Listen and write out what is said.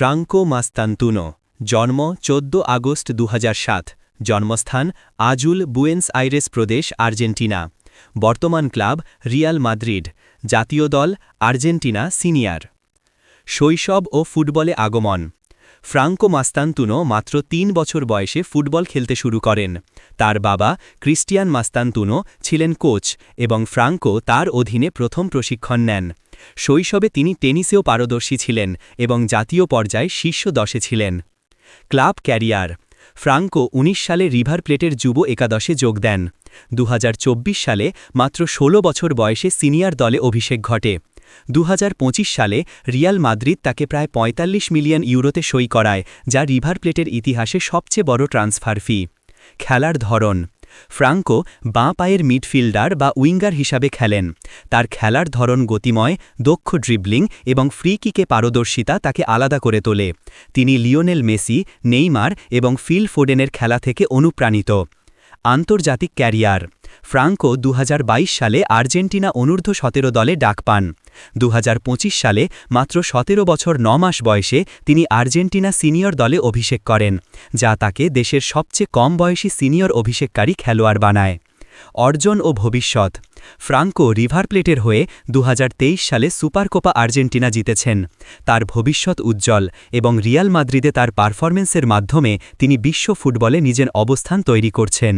Franco Mastantuono, জন্ম চোদ্দ August দু হাজার সাত, জন্মস্থান আজুল বুয়েন্স আইরেস প্রদেশ, আর্জেন্টিনা। বর্তমান ক্লাব রিয়াল মাদ্রিদ, জাতীয় দল আর্জেন্টিনা সিনিয়র। শৈশব ও ফুটবলে আগমন। ফ্রাঙ্কো মাস্তান্তুনো মাত্র তিন বছর বয়সে ফুটবল খেলতে শুরু করেন। তার বাবা ক্রিস্টিয়ান মাস্তান্তুনো ছিলেন কোচ এবং ফ্রাঙ্কো তার অধীনে প্রথম প্রশিক্ষণ নেন। শৈশবে তিনি টেনিসেও পারদর্শী ছিলেন এবং জাতীয় পর্যায়ে শীর্ষ দশে ছিলেন। Club career. ফ্রাঙ্কো ১৯ সালে রিভার প্লেটের যুব একাদশে যোগ দেন। দু হাজার চব্বিশ সালে মাত্র ১৬ বছর বয়সে সিনিয়র দলে অভিষেক ঘটে। দুহাজার পঁচিশ সালে রিয়াল মাদ্রিদ তাকে প্রায় ৪৫ মিলিয়ন ইউরোতে সই করায়, যা রিভার প্লেটের ইতিহাসে সবচেয়ে বড় ট্রান্সফার ফি। খেলার ধরন। ফ্রাঙ্কো বাঁ পায়ের মিডফিল্ডার বা উইঙ্গার হিসাবে খেলেন। তার খেলার ধরন গতিময়, দক্ষ ড্রিবলিং এবং ফ্রি কিকে পারদর্শিতা তাকে আলাদা করে তোলে। তিনি লিওনেল মেসি, নেইমার এবং ফিল ফোডেনের খেলা থেকে অনুপ্রাণিত। আন্তর্জাতিক ক্যারিয়ার ফ্রাঙ্কো দু হাজার বাইশ সালে আর্জেন্টিনা অনূর্ধ্ব সতেরো দলে ডাক পান। দু হাজার পঁচিশ সালে মাত্র সতেরো বছর ন মাস বয়সে তিনি আর্জেন্টিনা সিনিয়র দলে অভিষেক করেন, যা তাকে দেশের সবচেয়ে কম বয়সী সিনিয়র অভিষেককারী খেলোয়াড় বানায়। অর্জন ও ভবিষ্যৎ। ফ্রাঙ্কো রিভার প্লেটের হয়ে দু হাজার তেইশ সালে সুপারকোপা আর্জেন্টিনা জিতেছেন। তার ভবিষ্যৎ উজ্জ্বল এবং রিয়াল মাদ্রিদে তার পারফরমেন্সের মাধ্যমে তিনি বিশ্ব ফুটবলে নিজের অবস্থান তৈরি করছেন।